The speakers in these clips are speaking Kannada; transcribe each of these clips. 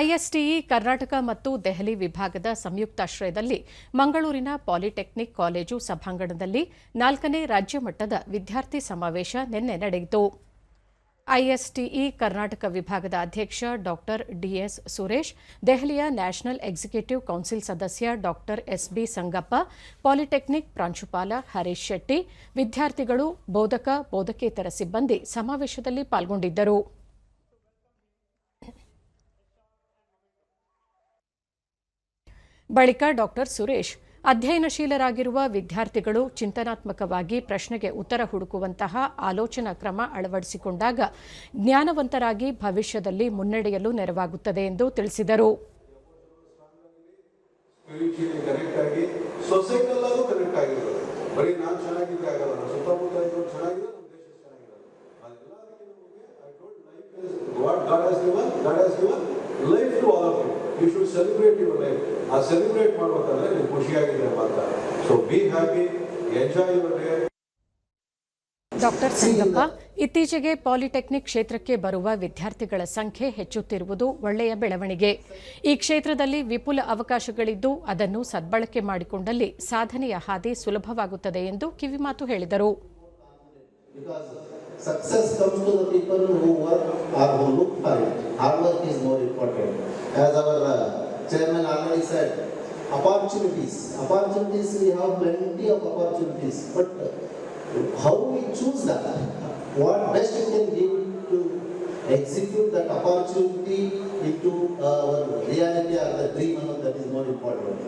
ಐಎಸ್ಟಿಇ ಕರ್ನಾಟಕ ಮತ್ತು ದೆಹಲಿ ವಿಭಾಗದ ಸಂಯುಕ್ತಾಶ್ರಯದಲ್ಲಿ ಮಂಗಳೂರಿನ ಪಾಲಿಟೆಕ್ನಿಕ್ ಕಾಲೇಜು ಸಭಾಂಗಣದಲ್ಲಿ ನಾಲ್ಕನೇ ರಾಜ್ಯ ಮಟ್ಟದ ವಿದ್ಯಾರ್ಥಿ ಸಮಾವೇಶ ನಿನ್ನೆ ನಡೆಯಿತು. ಐಎಸ್ಟಿಇ ಕರ್ನಾಟಕ ವಿಭಾಗದ ಅಧ್ಯಕ್ಷ ಡಾ ಡಿಎಸ್ ಸುರೇಶ್, ದೆಹಲಿಯ ನ್ಯಾಷನಲ್ ಎಕ್ಸಿಕ್ಯೂಟಿವ್ ಕೌನ್ಸಿಲ್ ಸದಸ್ಯ ಡಾ ಎಸ್ಬಿ ಸಂಗಪ್ಪ, ಪಾಲಿಟೆಕ್ನಿಕ್ ಪ್ರಾಂಶುಪಾಲ ಹರೀಶ್ ಶೆಟ್ಟಿ, ವಿದ್ಯಾರ್ಥಿಗಳು, ಬೋಧಕ, ಬೋಧಕೇತರ ಸಿಬ್ಬಂದಿ ಸಮಾವೇಶದಲ್ಲಿ ಪಾಲ್ಗೊಂಡಿದ್ದರು. ಬಳಿಕ ಡಾಕ್ಟರ್ ಸುರೇಶ್, ಅಧ್ಯಯನಶೀಲರಾಗಿರುವ ವಿದ್ಯಾರ್ಥಿಗಳು ಚಿಂತನಾತ್ಮಕವಾಗಿ ಪ್ರಶ್ನೆಗೆ ಉತ್ತರ ಹುಡುಕುವಂತಹ ಆಲೋಚನಾ ಕ್ರಮ ಅಳವಡಿಸಿಕೊಂಡಾಗ ಜ್ಞಾನವಂತರಾಗಿ ಭವಿಷ್ಯದಲ್ಲಿ ಮುನ್ನಡೆಯಲು ನೆರವಾಗುತ್ತದೆ ಎಂದು ತಿಳಿಸಿದರು. Life to all you should celebrate your life ಆ ಸೆಲೆಬ್ರೇಟ್ ಮಾಡ್ಬೇಕಂದ್ರೆ ನೀವು ಖುಷಿಯಾಗಿದ್ರೆ ಮಾತ್ರ. So be happy enjoy your day doctor Sangappa ಇತ್ತೀಚೆಗೆ ಪಾಲಿಟೆಕ್ನಿಕ್ ಕ್ಷೇತ್ರಕ್ಕೆ ಬರುವ ವಿದ್ಯಾರ್ಥಿಗಳ ಸಂಖ್ಯೆ ಹೆಚ್ಚುತ್ತಿರುವುದು ಒಳ್ಳೆಯ ಬೆಳವಣಿಗೆ. ಈ ಕ್ಷೇತ್ರದಲ್ಲಿ ವಿಪುಲ ಅವಕಾಶಗಳಿದ್ದು ಅದನ್ನು ಸದ್ಬಳಕೆ ಮಾಡಿಕೊಂಡಲ್ಲಿ ಸಾಧನೆಯ ಹಾದಿ ಸುಲಭವಾಗುತ್ತದೆ ಎಂದು ಕಿವಿಮಾತು ಹೇಳಿದರು. Because success comes to the people who work or who look for it. Hard work is more important. As our said, opportunities. Opportunities, we have plenty of opportunities. But uh, how we choose that? What best we can give to execute that opportunity into our reality or the dream, that is more important.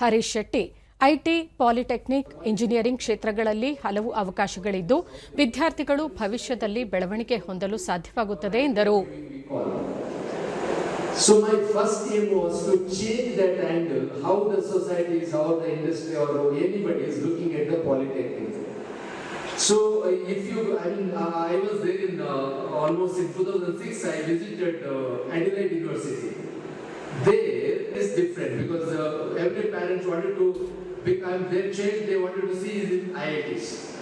Harish Shetty IT polytechnic engineering ಕ್ಷೇತ್ರಗಳಲ್ಲಿ ಹಲವು ಅವಕಾಶಗಳಿದ್ದು ವಿದ್ಯಾರ್ಥಿಗಳು ಭವಿಷ್ಯದಲ್ಲಿ ಬೆಳವಣಿಗೆ ಹೊಂದಲು ಸಾಧ್ಯವಾಗುತ್ತದೆ ಎಂದರು So my first aim was to change that angle, how the society is, how the industry or how anybody is looking at the polytechnic. So uh, if you, I mean, uh, I was there in uh, almost in 2006, I visited uh, Adelaide University. There is different because uh, every parent wanted to become their child, they wanted to see is in IITs.